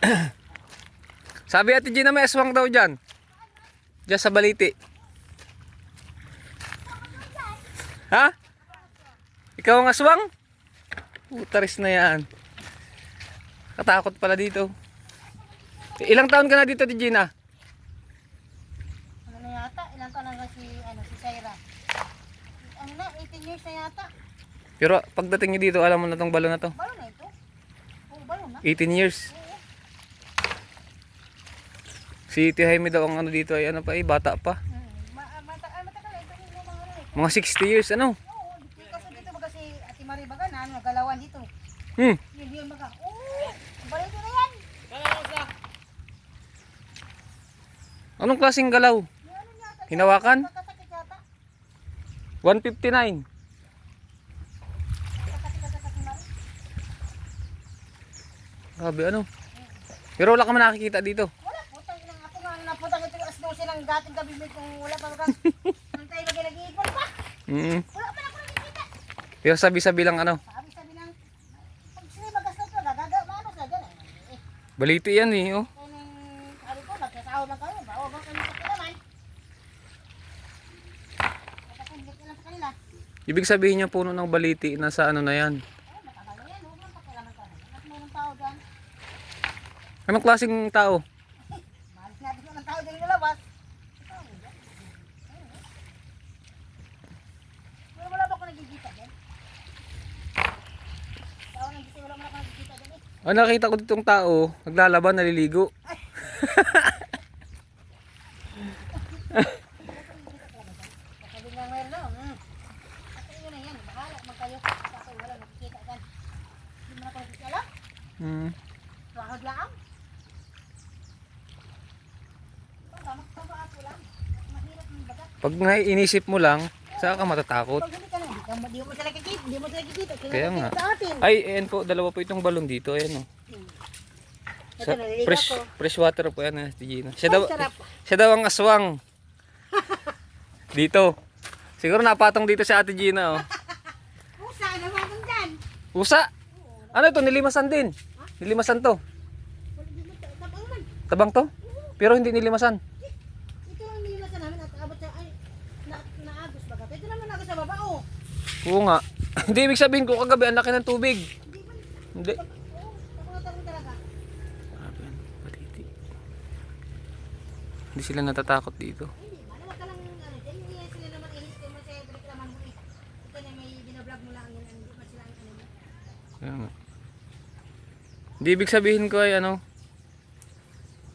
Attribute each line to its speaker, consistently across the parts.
Speaker 1: Sabi ate Gina may aswang daw dyan. Diyan sa baliti. Ha? Ikaw ang aswang? Utaris na yan. Katakot pala dito. Ilang taon ka na dito, Ate Gina?
Speaker 2: Ano na yata? Ilang taon na si, ano, si Saira? Ano na, 18 years na yata.
Speaker 1: Pero pagdating niyo dito, alam mo na tong balon na to.
Speaker 2: Balo na ito. Oo, balo na.
Speaker 1: 18 years. Si Tio Jaime daw ang ano dito ay ano pa eh, bata pa.
Speaker 2: Ma ah, mata ah, mga ano eh.
Speaker 1: 60 years, ano?
Speaker 2: Oo, kasi dito baga si Ate Marie baga na ano, nagalawan dito.
Speaker 1: Hmm.
Speaker 2: Yun yun baga. Oo, balo na yan.
Speaker 1: Anong klaseng galaw? Hinawakan?
Speaker 2: Kakasakit yata.
Speaker 1: 159.
Speaker 2: Kakasakit yata si Marie.
Speaker 1: Grabe, ano? Pero wala ka man nakikita dito.
Speaker 2: Wala, putang inang ako nga naputang ito yung asdo gabi kung wala pa baga. Ang tayo nag-iipon pa.
Speaker 1: Mm.
Speaker 2: Wala pa na ako nakikita.
Speaker 1: Pero sabi-sabi lang ano,
Speaker 2: Sabi sabi ng pag sinibagas na ito, gagaga, maano sa dyan eh. Eh,
Speaker 1: baliti yan eh, oh.
Speaker 2: ano ko, nagkasahod lang kayo, bawa ba kami sa naman. Nakasundit na lang sa kanila.
Speaker 1: Ibig sabihin niya puno ng baliti na sa ano na yan.
Speaker 2: Ay, matagal na yan, huwag nang pakialaman ka. Lahat mo ng tao dyan.
Speaker 1: Anong klaseng tao?
Speaker 2: Mahalis natin ng tao dyan nilabas. Tao dyan. Wala wala ba ako nagkikita dyan? Tao nang gising, wala mo na ako nagkikita
Speaker 1: Ah, nakita ko ditong tao, naglalaban, naliligo.
Speaker 2: Nga. Hmm. Nakikita dyan. Hindi mo lang.
Speaker 1: Pag saan ka matatakot?
Speaker 2: Hindi mo sila kikita, hindi mo sila kikita.
Speaker 1: Kaya nga. Ay, ayan po, dalawa po itong balon dito, ayan.
Speaker 2: Ito
Speaker 1: Sa, fresh,
Speaker 2: ako.
Speaker 1: fresh water po yan, Ate Gina. Siya daw, siya daw ang aswang. dito. Siguro napatong dito si Ate Gina, oh.
Speaker 2: Pusa, nawagan dyan.
Speaker 1: Usa! Ano ito? Nilimasan din. Nilimasan to.
Speaker 2: Tabang
Speaker 1: to? Pero hindi nilimasan.
Speaker 2: Ito ang nilimasan namin at abot sa, ay, na, naagos baga. Ito naman agos sa baba, oh.
Speaker 1: Oo nga. hindi ibig sabihin ko kagabi ang laki ng tubig.
Speaker 2: Hindi
Speaker 1: Hindi. Patiti. Hindi sila natatakot dito.
Speaker 2: Ano, dyan hindi sila naman ihis, kaya mo siya reklaman mo eh. Ito na may binablog mo lang yan, ano, hindi pa sila ang ano mo.
Speaker 1: Kaya nga. Hindi ibig sabihin ko ay ano.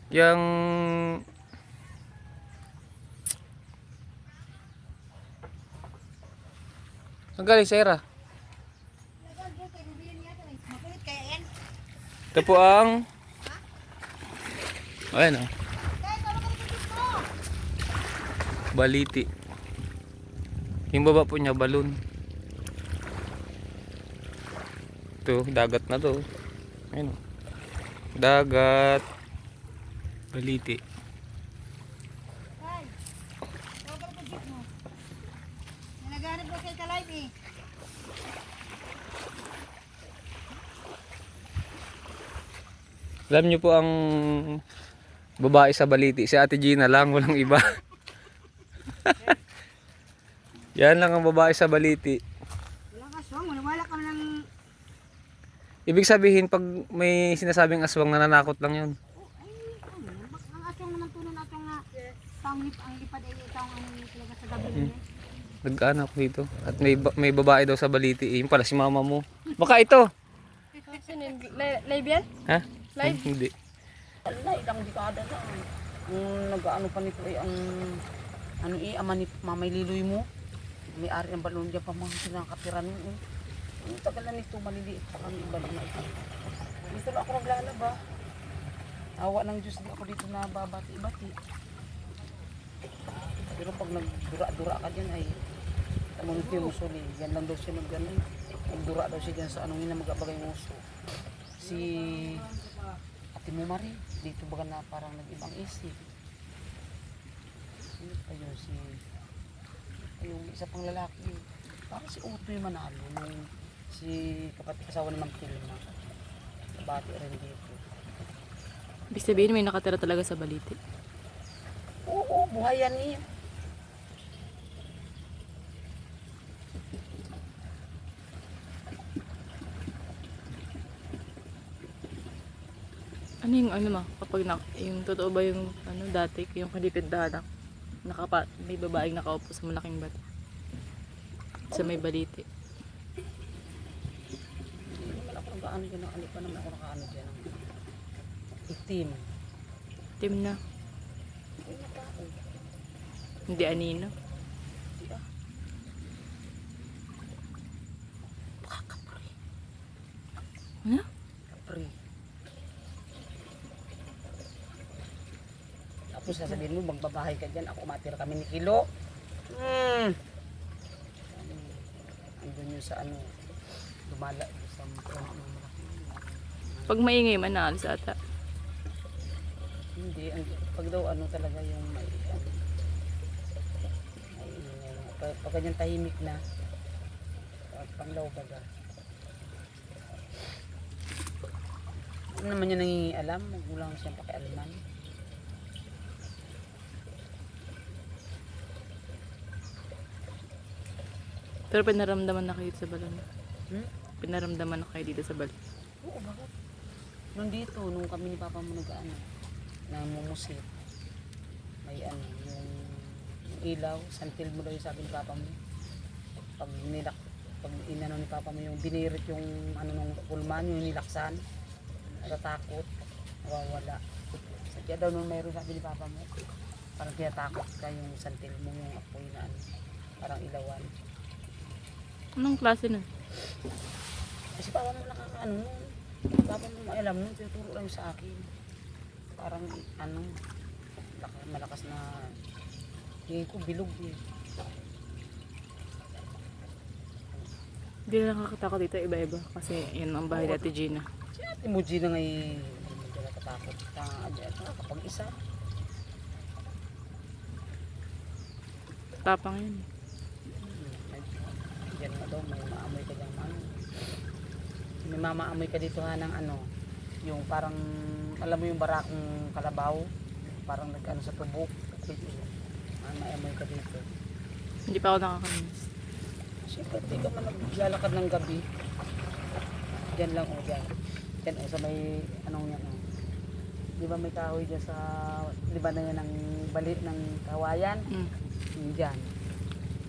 Speaker 1: Yang Ang galing, Sarah.
Speaker 2: Lagan, bro, kay Rubian yata, eh. Makulit kaya yan.
Speaker 1: Ito po ang Ayan oh.
Speaker 2: Dito mo?
Speaker 1: Baliti. Yung baba po niya balon. Ito, dagat na to. Ayun oh. Dagat. Baliti.
Speaker 2: Guys, ano ka dito mo? Nalaganap ko kayo ka-live eh.
Speaker 1: Alam niyo po ang babae sa baliti. Si Ate Gina lang, walang iba. Yan lang ang babae sa baliti.
Speaker 2: Wala ka song, wala ka ng...
Speaker 1: Ibig sabihin, pag may sinasabing aswang, nananakot lang yun.
Speaker 2: Ang asong naman tunan natin nga, pangit ang lipad ay ikaw ang talaga sa gabi niya.
Speaker 1: Nag-anak dito. At may, ba- may babae daw sa baliti. Eh, Yung pala si mama mo. Baka ito.
Speaker 3: Live yan?
Speaker 1: Ha?
Speaker 3: Live?
Speaker 1: Hindi.
Speaker 4: Wala, ilang dekada na. Ang nag-ano pa nito ay ang ano eh, ama ni Mamay Liloy mo. May ari ng balon dyan pa mga sinakatiran mo. Eh. Ang tagal na nito, maliliit pa kami balon na ito. Dito na ako naglalaba. Awa ng Diyos, di ako dito na babati-bati. Pero pag nagdura-dura ka dyan ay tamang ito yung uso ni. Yan lang daw siya nag ano, Nagdura daw siya dyan sa anong ina magabagay ng uso. Si Ate mo Mari, dito baga na parang nag-ibang isip. Sino pa yun? Si... Yung isa pang lalaki. Parang si Utoy Manalo. Nung si kapatid asawa ni Mang Tilma. Nabati rin dito.
Speaker 3: Ibig sabihin may nakatira talaga sa balite.
Speaker 4: Oo, buhay yan eh.
Speaker 3: Ano yung ano ma? Kapag na, yung totoo ba yung ano dati, yung kalipid danak, nakapa, may babaeng nakaupo sa malaking bata. Sa may
Speaker 4: naman ako nag-ano dyan. Ano pa naman ako nakaano dyan. Itim.
Speaker 3: Team na. Hindi anino.
Speaker 4: Ba?
Speaker 3: Ano?
Speaker 4: Tapos sasabihin mo, magbabahay ka dyan. Ako matira kami ni Kilo. Hmm. Ano, andun yun sa ano, lumala sa
Speaker 3: Pag maingay man naalis ata.
Speaker 4: Hindi, ang, pag daw ano talaga yung may ano. Pag, pag ganyan tahimik na, pag panglaw baga. Ano naman yung nangingialam? Huwag mo lang siyang pakialaman.
Speaker 3: Pero pinaramdaman na kayo sa balon.
Speaker 4: Hmm?
Speaker 3: Pinaramdaman na kayo dito sa balon.
Speaker 4: Oo, bakit? Nandito, nung kami ni Papa mo nag-ano, namumusit. May ano, yung, yung ilaw, santil mo daw yung sabi ni Papa mo. Pag nilak, pag inano ni Papa mo yung binirit yung ano nung pulman, yung nilaksan, natatakot, nawawala. Sadya daw nung mayroon sabi ni Papa mo, parang tinatakot ka yung santil mo, yung apoy na ano, parang ilawan.
Speaker 3: Anong klase nun?
Speaker 4: Kasi papa mo nakakaano. Papa mo maalam nun, tinuturo lang sa akin. Parang ano, laka, malakas na tingin ko bilog eh.
Speaker 3: Hindi na nakakatakot dito iba-iba. Kasi yun ang bahay Ate Gina.
Speaker 4: Si ate mo Gina nga eh, hindi ka natatakot. Kapag isa,
Speaker 3: Tapang yun.
Speaker 4: Diyan na daw, may maamoy ka dyan ano. May mamaamoy ka dito ha ng ano, yung parang, alam mo yung barakong kalabaw, parang nag-ano sa tubok. Ah, may amoy ka dito.
Speaker 3: Hindi pa ako nakakamiss.
Speaker 4: Siyempre, di ka man naglalakad ng gabi. Diyan lang o, diyan. Diyan o, sa may, anong yan o. Di ba may kahoy dyan sa, di ba na yan ang balit ng kawayan?
Speaker 3: Mm.
Speaker 4: Diyan.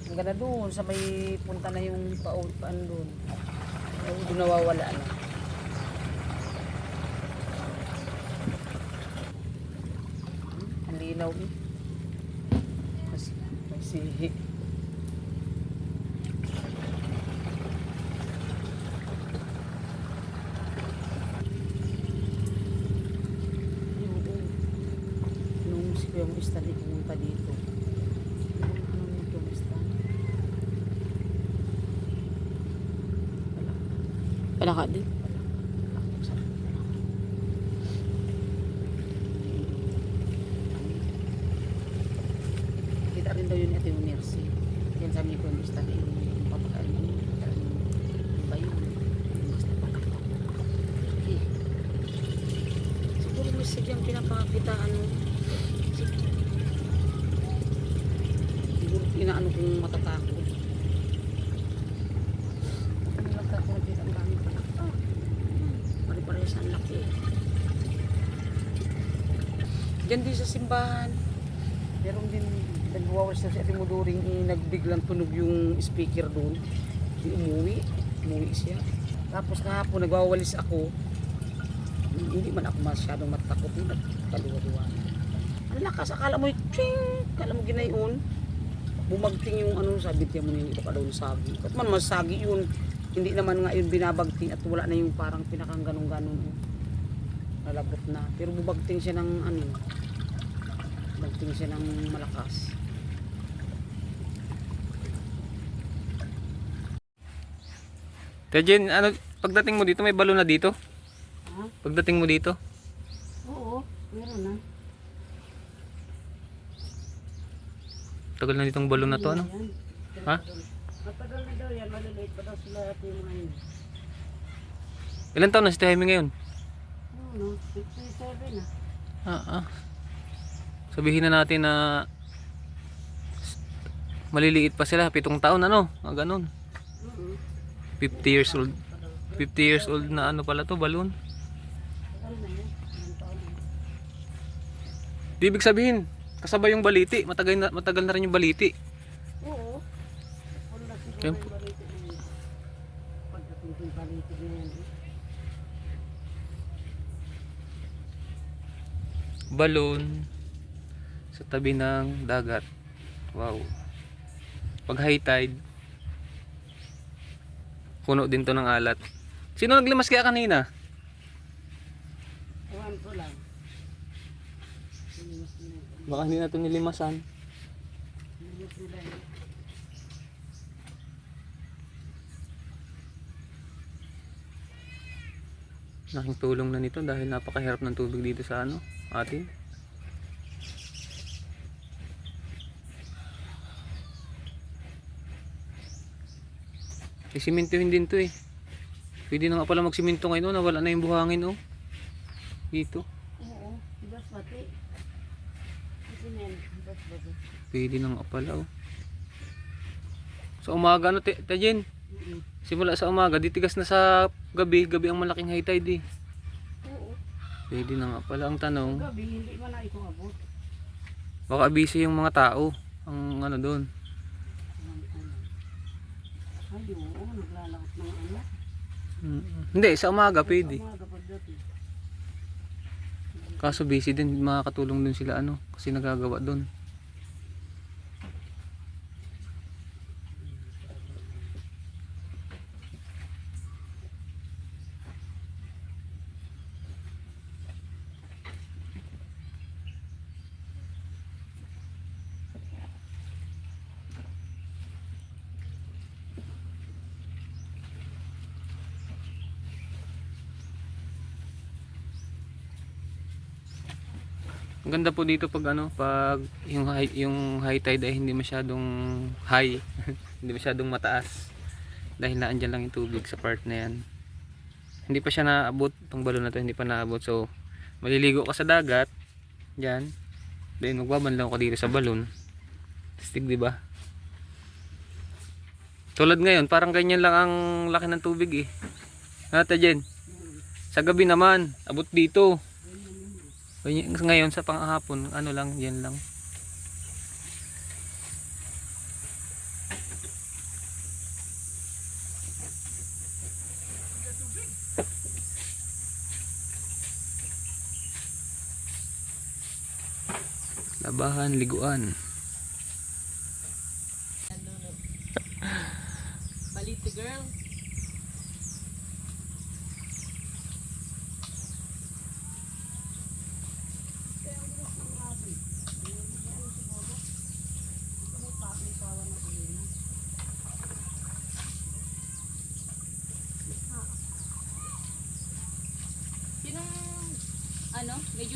Speaker 4: Ang ganda doon, sa may punta na yung pao, paan doon. Doon nawawala na. Hmm, Ang eh. Mas, may sihi. Nung si Kuya mo Stan ay pumunta dito. Ano ni Kuya mo Stan? Wala. Sarap. Kita rin daw yun ito yung Mercy. Yan sabi Kuya mo Stan ay papakain mo. Mo. Ba yun? Yung basta papakain. Eh. Siguro may sadyang pinapakitaan mo. Siguro inaano kong matatakot. Ano lang ka kung ang dami ko. Ah, pare-parehas ang laki. Diyan din sa simbahan. Meron din nagwawas na si Ate Muduring eh, nagbiglang tunog yung speaker doon. Di umuwi. Umuwi siya. Tapos kahapon nagwawalis ako. Hindi man ako masyadong matakot. Nagkaluwa-luwa. Ang lakas. Akala mo yung ching. Akala mo ginayon. Bumagting yung ano, sabi niya mo yung iba ka sagi. At man masagi yun. Hindi naman nga yun binabagting at wala na yung parang pinakang ganong-ganon. Nalagot na. Pero bumagting siya ng ano. Bagting siya ng malakas.
Speaker 1: Tejen, ano, pagdating mo dito, may balon na dito?
Speaker 4: Ha?
Speaker 1: Pagdating mo dito?
Speaker 4: Oo, meron na.
Speaker 1: Tagal na ditong balon na to, ano?
Speaker 4: Yan.
Speaker 1: Ha?
Speaker 4: Matagal na daw yan. Maliliit pa daw sila at yung mga yun.
Speaker 1: Ilan taon na si Jaime ngayon?
Speaker 4: No? 57 na.
Speaker 1: Ah, ah. Sabihin na natin na maliliit pa sila, pitong taon ano, mga ganun. 50 years old. 50 years old na ano pala to, balloon. Di ibig sabihin, kasabay yung baliti, matagal na, matagal na rin yung baliti.
Speaker 4: Oo.
Speaker 1: Kaya
Speaker 4: yung
Speaker 1: po-
Speaker 4: baliti eh. Pagdating ko yung baliti na yan. eh.
Speaker 1: Balloon sa tabi ng dagat. Wow. Pag high tide, puno din to ng alat. Sino naglimas kaya kanina?
Speaker 4: Ewan ko lang.
Speaker 1: Baka hindi na ito nilimasan. Laking tulong na nito dahil napakahirap ng tubig dito sa ano, atin. Isimintuhin din to eh. Pwede na nga pala magsiminto ngayon, oh, nawala na yung buhangin oh. Dito.
Speaker 4: Oo. Pati.
Speaker 1: Pwede na nga pala oh. Sa umaga ano, te- Tajen? Simula sa umaga, ditigas na sa gabi, gabi ang malaking high tide eh. Pwede na nga pala ang tanong.
Speaker 4: Gabi, hindi man na ito abot.
Speaker 1: Baka busy yung mga tao. Ang ano doon.
Speaker 4: Ay, oo. Naglalakot ng ano.
Speaker 1: Mm, Hindi, sa umaga pwede.
Speaker 4: Umaga pagdating.
Speaker 1: Kaso busy din, makakatulong din sila ano, kasi nagagawa doon. Ang ganda po dito pag ano, pag yung high, yung high tide ay hindi masyadong high, hindi masyadong mataas. Dahil naandyan lang yung tubig sa part na yan. Hindi pa siya naabot, tong balon na to hindi pa naabot. So, maliligo ka sa dagat, diyan. Then magbabanlaw ka dito sa balon. Stig, di ba? Tulad ngayon, parang ganyan lang ang laki ng tubig eh. Ano Jen? Sa gabi naman, abot dito. Ganyan- Ngayon sa panghapon, ano lang, yan lang. Labahan, liguan.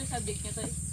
Speaker 3: Major subject niyo to?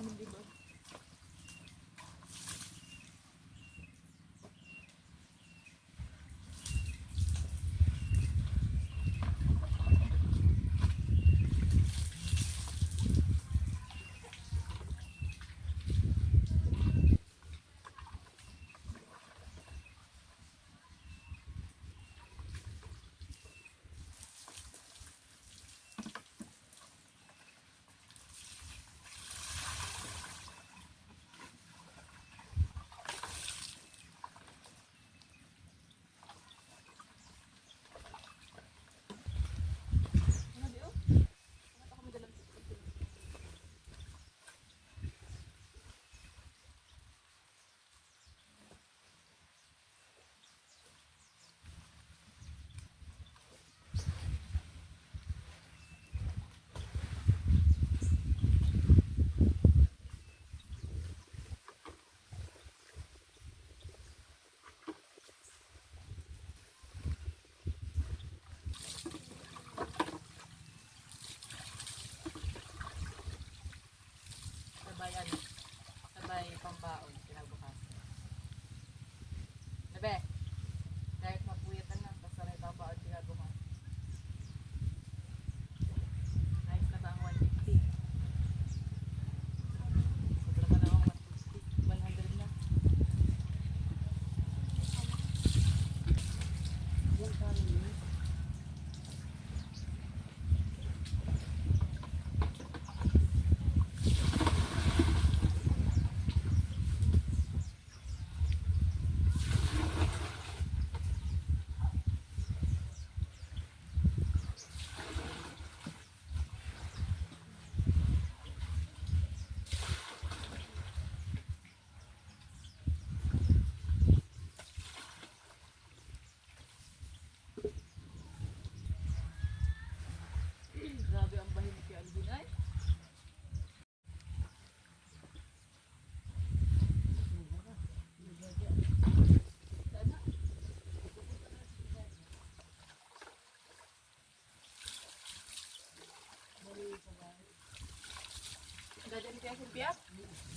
Speaker 3: Gracias.
Speaker 5: ay pambaon. ¿Dónde te?